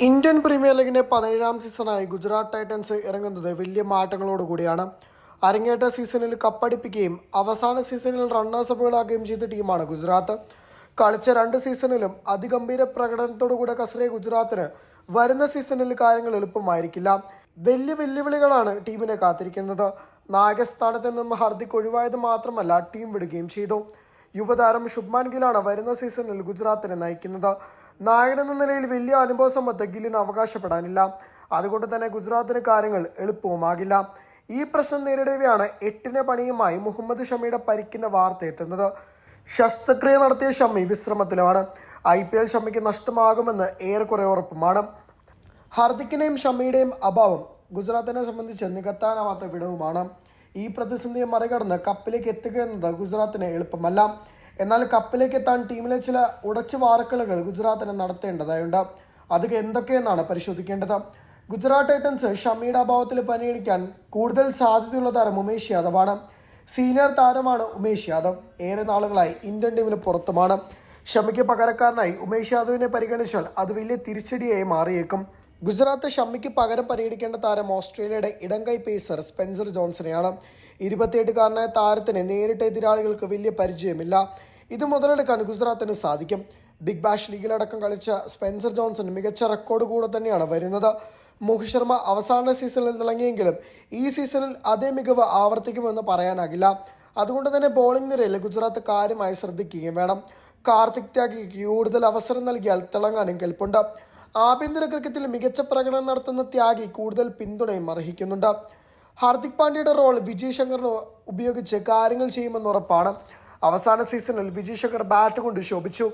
Indian premier ലീഗിന്റെ പതിനേഴാം സീസണായി Gujarat Titans ഇറങ്ങുന്നത് വലിയ മാറ്റങ്ങളോടുകൂടിയാണ്. അരങ്ങേറ്റ സീസണിൽ കപ്പടിപ്പിക്കുകയും അവസാന സീസണിൽ റണ്ണേഴ്സപ്പുകളാക്കുകയും ചെയ്ത ടീമാണ് ഗുജറാത്ത്. കളിച്ച രണ്ട് സീസണിലും അതിഗംഭീര പ്രകടനത്തോടുകൂടെ കസറിയ ഗുജറാത്തിന് വരുന്ന സീസണിൽ കാര്യങ്ങൾ എളുപ്പമായിരിക്കില്ല. വലിയ വെല്ലുവിളികളാണ് ടീമിനെ കാത്തിരിക്കുന്നത്. നായകസ്ഥാനത്ത് നിന്നും ഹർദിക് ഒഴിവായത് മാത്രമല്ല ടീം വിടുകയും ചെയ്തു. യുവതാരം ശുഭ്മാൻ ഗിലാണ് വരുന്ന സീസണിൽ ഗുജറാത്തിനെ നയിക്കുന്നത്. നായകനെന്ന നിലയിൽ വലിയ അനുഭവ സമ്പത്ത് ഗില്ലിന് അവകാശപ്പെടാനില്ല. അതുകൊണ്ട് തന്നെ ഗുജറാത്തിന് കാര്യങ്ങൾ എളുപ്പവുമാകില്ല. ഈ പ്രശ്നം നേരിടവെയാണ് എട്ടിന് പണിയുമായി മുഹമ്മദ് ഷമിയുടെ പരിക്കിന്റെ വാർത്ത എത്തുന്നത്. ശസ്ത്രക്രിയ നടത്തിയ ഷമ്മി വിശ്രമത്തിലാണ്. ഐ പി എൽ ഷമ്മിക്ക് നഷ്ടമാകുമെന്ന് ഏറെക്കുറെ ഉറപ്പുമാണ്. ഹർദിക്കിന്റെയും ഷമ്മിയുടെയും അഭാവം ഗുജറാത്തിനെ സംബന്ധിച്ച് നികത്താനാവാത്ത വിടവുമാണ്. ഈ പ്രതിസന്ധിയെ മറികടന്ന് കപ്പിലേക്ക് എത്തുക എന്നത് ഗുജറാത്തിന് എളുപ്പമല്ല. എന്നാൽ കപ്പിലേക്ക് എത്താൻ ടീമിലെ ചില ഉടച്ചു വാർക്കലുകൾ ഗുജറാത്തിന് നടത്തേണ്ടതായുണ്ട്. അത് എന്തൊക്കെയെന്നാണ് പരിശോധിക്കേണ്ടത്? ഗുജറാത്ത് ടൈറ്റൻസ് ഷമിയുടെ അഭാവത്തിൽ പണിയടിക്കാൻ കൂടുതൽ സാധ്യതയുള്ള താരം ഉമേഷ് യാദവാണ്. സീനിയർ താരമാണ് ഉമേഷ് യാദവ്. ഏറെ നാളുകളായി ഇന്ത്യൻ ടീമിന് പുറത്തുമാണ്. ഷമിക്ക് പകരക്കാരനായി ഉമേഷ് യാദവിനെ പരിഗണിച്ചാൽ അത് വലിയ തിരിച്ചടിയായി മാറിയേക്കും. ഗുജറാത്ത് ഷമ്മിക്ക് പകരം പരിഗണിക്കേണ്ട താരം ഓസ്ട്രേലിയയുടെ ഇടങ്കൈ പേസർ സ്പെൻസർ ജോൺസണെയാണ്. ഇരുപത്തിയെട്ടുകാരനായ താരത്തിന് നേരിട്ട് എതിരാളികൾക്ക് വലിയ പരിചയമില്ല. ഇത് മുതലെടുക്കാൻ ഗുജറാത്തിന് സാധിക്കും. ബിഗ് ബാഷ് ലീഗിലടക്കം കളിച്ച സ്പെൻസർ ജോൺസൺ മികച്ച റെക്കോർഡ് കൂടെ തന്നെയാണ് വരുന്നത്. മോഹിത് ശർമ്മ അവസാന സീസണിൽ തിളങ്ങിയെങ്കിലും ഈ സീസണിൽ അതേ മികവ് ആവർത്തിക്കുമെന്ന് പറയാനാകില്ല. അതുകൊണ്ട് തന്നെ ബോളിംഗ് നിരയിൽ ഗുജറാത്ത് കാര്യമായി ശ്രദ്ധിക്കുകയും വേണം. കാർത്തിക് ത്യാഗിക്ക് കൂടുതൽ അവസരം നൽകിയാൽ തിളങ്ങാനും കെൽപ്പുണ്ട്. ആഭ്യന്തര ക്രിക്കറ്റിൽ മികച്ച പ്രകടനം നടത്തുന്ന ത്യാഗി കൂടുതൽ പിന്തുണയും അർഹിക്കുന്നുണ്ട്. ഹാർദിക് പാണ്ഡ്യയുടെ റോൾ വിജയ് ശങ്കറിന് ഉപയോഗിച്ച് കാര്യങ്ങൾ ചെയ്യുമെന്ന് ഉറപ്പാണ്. അവസാന സീസണിൽ വിജയ് ശങ്കർ ബാറ്റ് കൊണ്ട് ശോഭിച്ചു.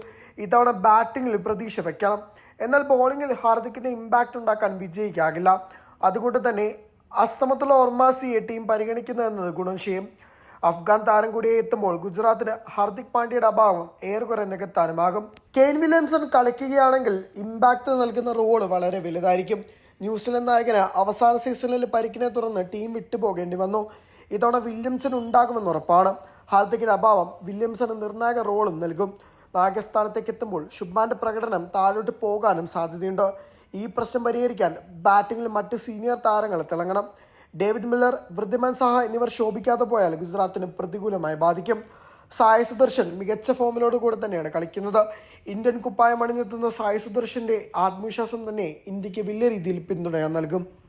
ഇത്തവണ ബാറ്റിംഗിൽ പ്രതീക്ഷ വെക്കണം. എന്നാൽ ബോളിങ്ങിൽ ഹാർദിക്കിന്റെ ഇമ്പാക്റ്റ് ഉണ്ടാക്കാൻ വിജയിക്കാകില്ല. അതുകൊണ്ട് തന്നെ അസ്തമത്തുള്ള ഓർമാസിയെ ടീം പരിഗണിക്കുന്നതെന്നത് ഗുണം ചെയ്യും. അഫ്ഗാൻ താരം കൂടിയെ എത്തുമ്പോൾ ഗുജറാത്തിന് ഹാർദിക് പാണ്ഡ്യയുടെ അഭാവം ഏറെക്കുറെ നികത്താനുമാകും. കെയ്ൻ വില്യംസൺ കളിക്കുകയാണെങ്കിൽ ഇമ്പാക്റ്റ് നൽകുന്ന റോൾ വളരെ വലുതായിരിക്കും. ന്യൂസിലൻഡ് നായകന് അവസാന സീസണിൽ പരിക്കിനെ തുടർന്ന് ടീം വിട്ടുപോകേണ്ടി വന്നു. ഇതോടെ വില്യംസൺ ഉണ്ടാകുമെന്ന് ഉറപ്പാണ്. ഹാർദിക്കിന്റെ അഭാവം വില്യംസണ് നിർണായക റോളും നൽകും. നായകസ്ഥാനത്തേക്ക് എത്തുമ്പോൾ ശുഭ്മാന്റെ പ്രകടനം താഴോട്ട് പോകാനും സാധ്യതയുണ്ട്. ഈ പ്രശ്നം പരിഹരിക്കാൻ ബാറ്റിംഗിൽ മറ്റു സീനിയർ താരങ്ങൾ തിളങ്ങണം. ഡേവിഡ് മില്ലർ വൃദ്ധിമാൻ സഹ എന്നിവർ ശോഭിക്കാതെ പോയാൽ ഗുജറാത്തിന് പ്രതികൂലമായി ബാധിക്കും. സായ സുദർശൻ മികച്ച ഫോമിലോട് കൂടെ തന്നെയാണ് കളിക്കുന്നത്. ഇന്ത്യൻ കുപ്പായം അണിഞ്ഞെത്തുന്ന സായ സുദർശന്റെ ആത്മവിശ്വാസം തന്നെ ഇന്ത്യയ്ക്ക് വലിയ രീതിയിൽ പിന്തുണ നൽകും.